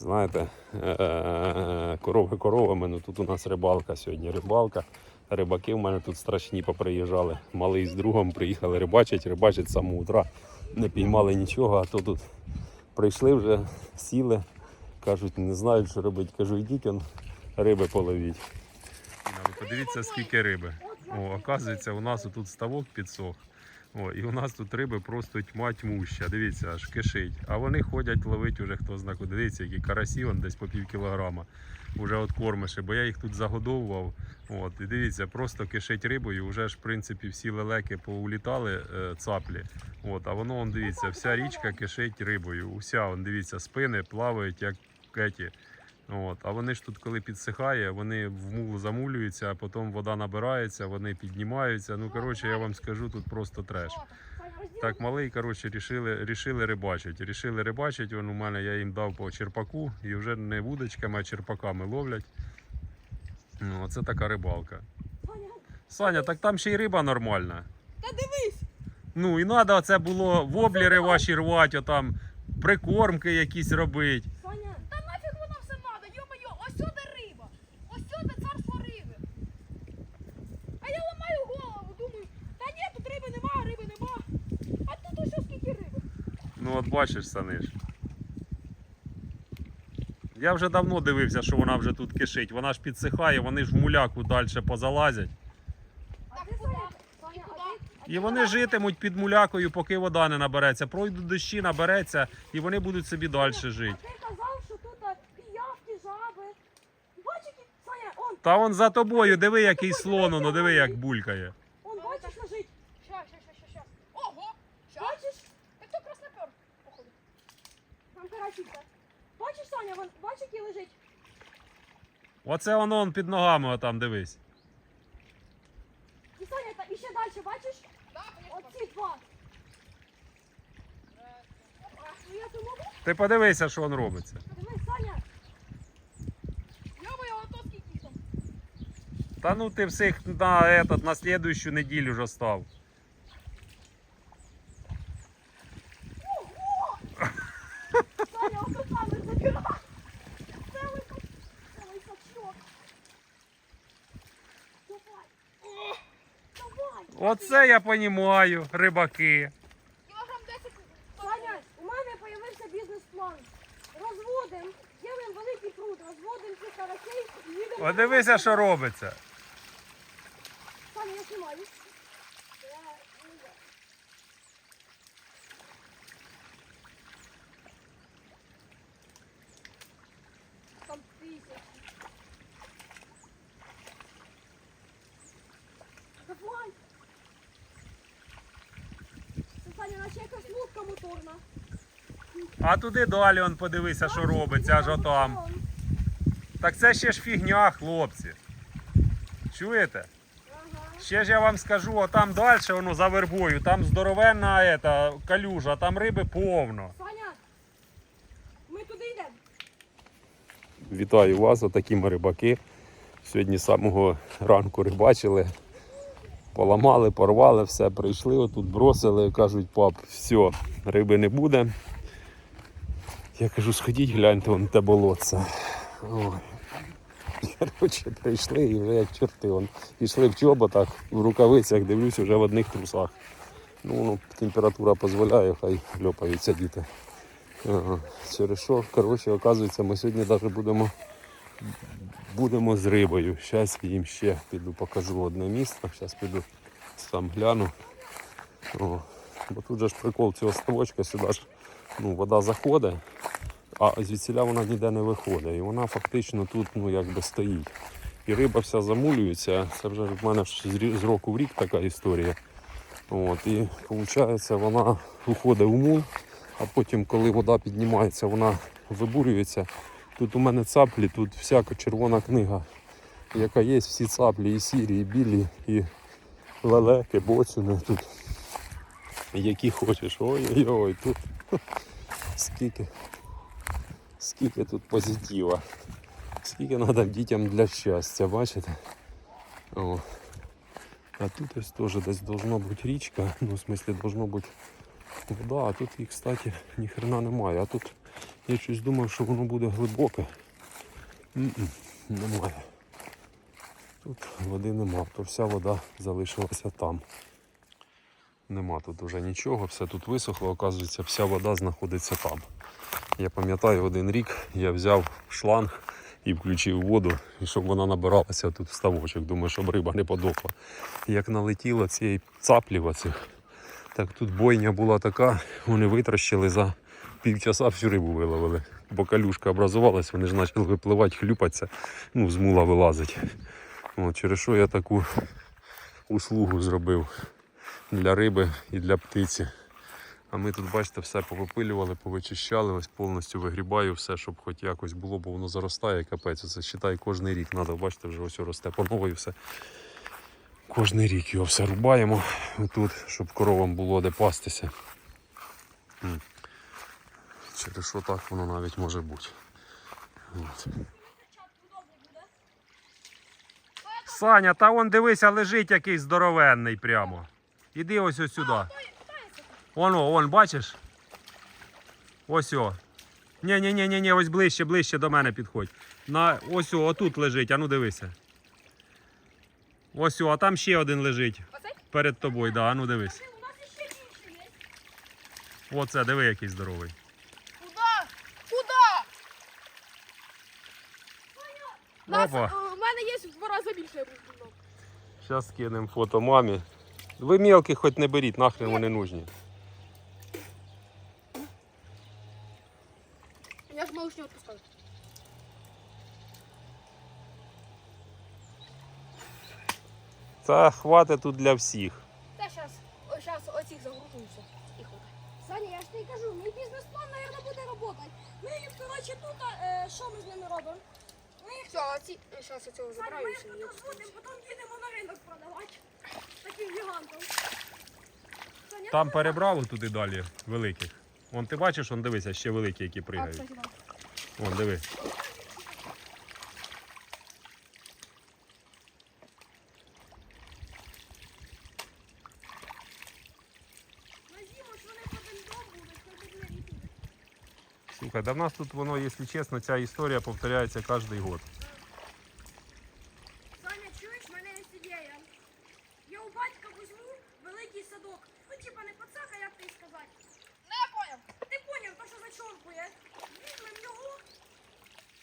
Знаєте, корови коровами, ну тут у нас рибалка сьогодні. Рибалка. Рибаки в мене тут страшні поприїжджали. Малий з другом приїхали рибачить, рибачать з самого утра. Не піймали нічого, а то тут прийшли вже, сіли, кажуть, не знають, що робити. Кажу, йдіть он, риби половіть. Подивіться, скільки риби. О, оказується, у нас тут ставок підсох. О, і у нас тут риби просто тьма тьмуща. Дивіться, аж кишить. А вони ходять ловить уже хто зна куди. Дивіться, які карасі, вон десь по пів кілограма. Уже от кормиші, бо я їх тут загодовував. От, і дивіться, просто кишить рибою. Уже ж, в принципі, всі лелеки поулітали е, цаплі. От, а воно, он, дивіться, вся річка кишить рибою. Уся, он, дивіться, спини плавають, як кеті. От, а вони ж тут, коли підсихає, вони в замулюються, а потім вода набирається, вони піднімаються. Ну, коротше, я вам скажу, тут просто треш. Так, малий, коротше, рішили, рішили рибачити. Рішили рибачити, він у мене я їм дав по черпаку, і вже не вудочками, а черпаками ловлять. Ну, оце така рибалка. Саня, так там ще й риба нормальна. Та дивись! Ну і треба оце було воблери ваші рвати, отам, прикормки якісь робити. Саня, та нафіг воно все надо, йо-моє, ось сюди риба! Ось сюди царство риби! А я ламаю голову, думаю, та ні, тут риби нема, риби нема. А тут ось скільки риби. Ну от бачиш, Саниш. Я вже давно дивився, що вона вже тут кишить. Вона ж підсихає, вони ж в муляку далі позалазять. І вони житимуть під мулякою, поки вода не набереться. Пройдуть дощі, набереться, і вони будуть собі далі жити. А ти казав, що тут піявки, жаби. Саня, он, Та он за тобою, диви, який слон, ну диви, як булькає. он, бачиш, лежить. Щас, щас, щас, щас, щас. Ого! Щас. Бачиш? Так то краснопер, походу. Там карасівка. Бачиш, Саня, вон, бачиш, який лежить? Оце воно он під ногами, отам дивись. І Саня, та, і ще далі, бачиш? Да, конечно. Оці два. Ну я то можу? Ти подивися, що він робиться. Подивись, Саня. Ё-моё, а то скільки їх там? Та ну ти всіх на, этот, на слідущу неділю вже став. Оце я понімаю, рибаки. Кілограм 10. Саня, у мене з'явився бізнес-план. Розводимо, ділимо великий пруд, розводимо цих карасей і їдемо. О, дивися, що робиться. Саня, я знімаю. Я не знаю. Там тисячі. Давай. Це, Саня, наче якась лодка моторна. А туди далі он подивися, що робиться, аж отам. Так це ще ж фігня, хлопці. Чуєте? Ще ж я вам скажу, отам далі, воно за вербою, там здоровенна ета, калюжа, там риби повно. Саня, ми туди йдемо. Вітаю вас, отакі ми рибаки. Сьогодні з самого ранку рибачили. Поламали, порвали, все, прийшли, отут бросили, кажуть, пап, все, риби не буде. Я кажу, сходіть, гляньте, вон те болотце. Коротше, прийшли і вже як чорти. Вон. Пішли в чоботах, в рукавицях, дивлюсь, вже в одних трусах. Ну, ну, температура дозволяє, хай льопаються діти. Ага. Через що, коротше, оказується, ми сьогодні навіть будемо, будемо з рибою. Зараз їм ще піду покажу одне місце. Зараз піду сам гляну. О. Бо тут же ж прикол цього ставочка, сюди ж ну, вода заходить, а звідсіля вона ніде не виходить. І вона фактично тут ну, якби стоїть. І риба вся замулюється. Це вже в мене з року в рік така історія. От, і виходить, вона уходить в мул, а потім, коли вода піднімається, вона вибурюється. Тут у мене цаплі, тут всяка червона книга, яка є, всі цаплі, і сірі, і білі, і лелеки, боцюни тут. Які хочеш. Ой-ой-ой, тут скільки, скільки тут позитива. Скільки треба дітям для щастя, бачите? О. А тут ось теж десь должна бути річка, ну в смысле должно бути вода, а тут її, кстати, ні хрена немає. А тут Я щось думав, що воно буде глибоке. М-м, Немає. Тут води нема, то вся вода залишилася там. Нема тут вже нічого, все тут висохло, оказується, вся вода знаходиться там. Я пам'ятаю, один рік я взяв шланг і включив воду, і щоб вона набиралася тут в ставочок. Думаю, щоб риба не подохла. Як налетіло цієї цаплі оцих, так тут бойня була така, вони витрощили за півчаса всю рибу виловили. Бо калюшка образувалась, вони ж почали випливати, хлюпатися, ну, з мула вилазить. От, через що я таку услугу зробив для риби і для птиці. А ми тут, бачите, все повипилювали, повичищали, ось повністю вигрібаю все, щоб хоч якось було, бо воно заростає капець. Це считай кожний рік. Треба, бачите, вже ось росте по новій все. Кожний рік його все рубаємо тут, щоб коровам було де пастися. Через що так воно навіть може бути. От. Саня, та вон дивися, лежить якийсь здоровенний прямо. Іди ось ось сюди. Воно, вон, бачиш? Ось о. Ні, ні, ні, ні, ні, ось ближче, ближче до мене підходь. На, ось о, отут лежить, а ну дивися. Ось о, а там ще один лежить. Перед тобою, да, а ну дивись. У. Оце, диви, який здоровий. Куда? Куда? Нас, Опа. е, в мене є в два рази більше. Зараз скинемо фото мамі. Ви мелких хоч не беріть, нахрен вони нужні. Я ж малыш не відпускаю. Та хватить тут для всіх. Та зараз, зараз оцих загрузимося. І хватить. Саня, я ж тобі кажу, мій бізнес-план, мабуть, буде працювати. Ми їх, коротше, тут, е, що ми з ними робимо? Ми їх, Все, а ці, зараз я цього Саня, ми і їх тут я розводимо, потім їдемо на ринок продавати. Таких гігантів. Там перебрали туди далі великих. Вон ти бачиш, он дивися, ще великі, які пригають. Вон, диви. Слухай, да в нас тут воно, якщо чесно, ця історія повторяється кожен год. Саня, чуєш, в мене є ідея. Я у батька візьму великий садок. Ну, типа не пацака, як тобі сказати. Ну, я понял. Ти поняв, то що зачоркує. Візьмем його.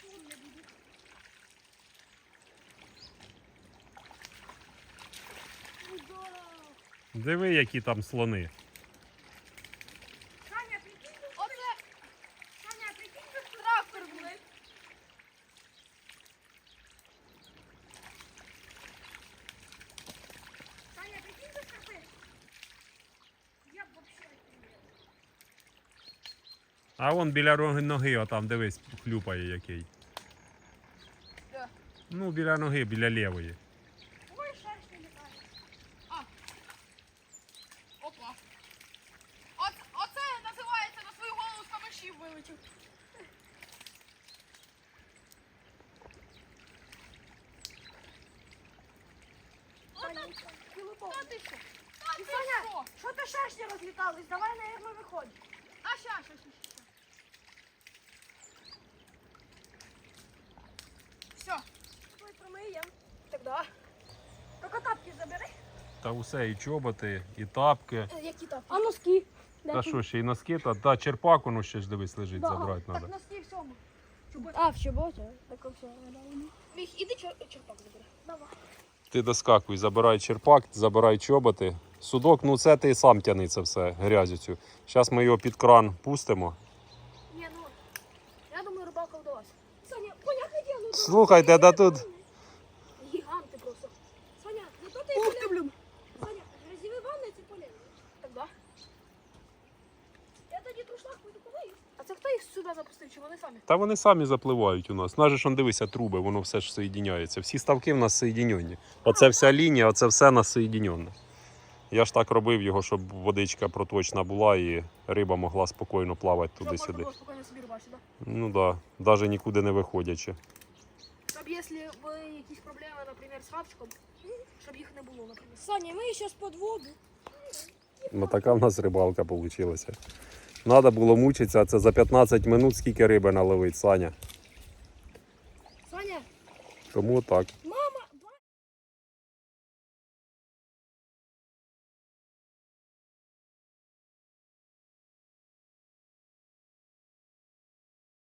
Тут не буде. Ура! Диви, які там слони. Саня, прикинь, тут Оце Саня, прикинь, тут трактор буде. Саня, прикинь, тут карпи. Я б вообще охренел. А вон біля ро- ноги, отам, дивись, хлюпає який. Де? Ну, біля ноги, біля лівої. Ой, шерсть не літає. Опа. Оце, оце називається на свою голову з випав. Та ти що? Та ти що? що ти розлітались? Давай, наверное, виходь. А ща, ща. Все. Ой, промиєм. Тогда. Тільки тапки забери. Та усе, і чоботи, і тапки. Які там? А носки? Та що, ще й носки, та, та черпак, воно ще ж дивись лежить, забрати Так, треба. носки в цьому. А, в чоботі? Так все. Міг, іди чер- черпак забери. Давай. Ти доскакуй, забирай черпак, забирай чоботи. Судок, ну це ти сам тяни це все, грязю цю. Зараз ми його під кран пустимо. Ні, ну, я думаю, рибалка вдалась. Саня, понятне діло. Слухайте, да тут. Гіганти просто. Саня, ну то ти... Ух ти, блін. Саня, грязеві ванни це полезно. Тогда. Я тоді трушлах пойду помию. А це хто їх сюди запустив? Чи вони самі? Та вони самі запливають у нас. Наже ж он дивися труби, воно все ж соєдиняється. Всі ставки в нас соєдинені. Оце вся лінія, оце все нас соєдиненне. Я ж так робив його, щоб водичка проточна була і риба могла спокійно плавати туди-сюди. Ну так, да, навіть нікуди не виходячи. Щоб якщо були якісь проблеми, наприклад, з хавчиком, щоб їх не було, наприклад. Саня, ми зараз під воду. Ну така в нас рибалка вийшла. Треба було мучитися, це за 15 минут скільки риби наловить, Саня. Саня, Тому так.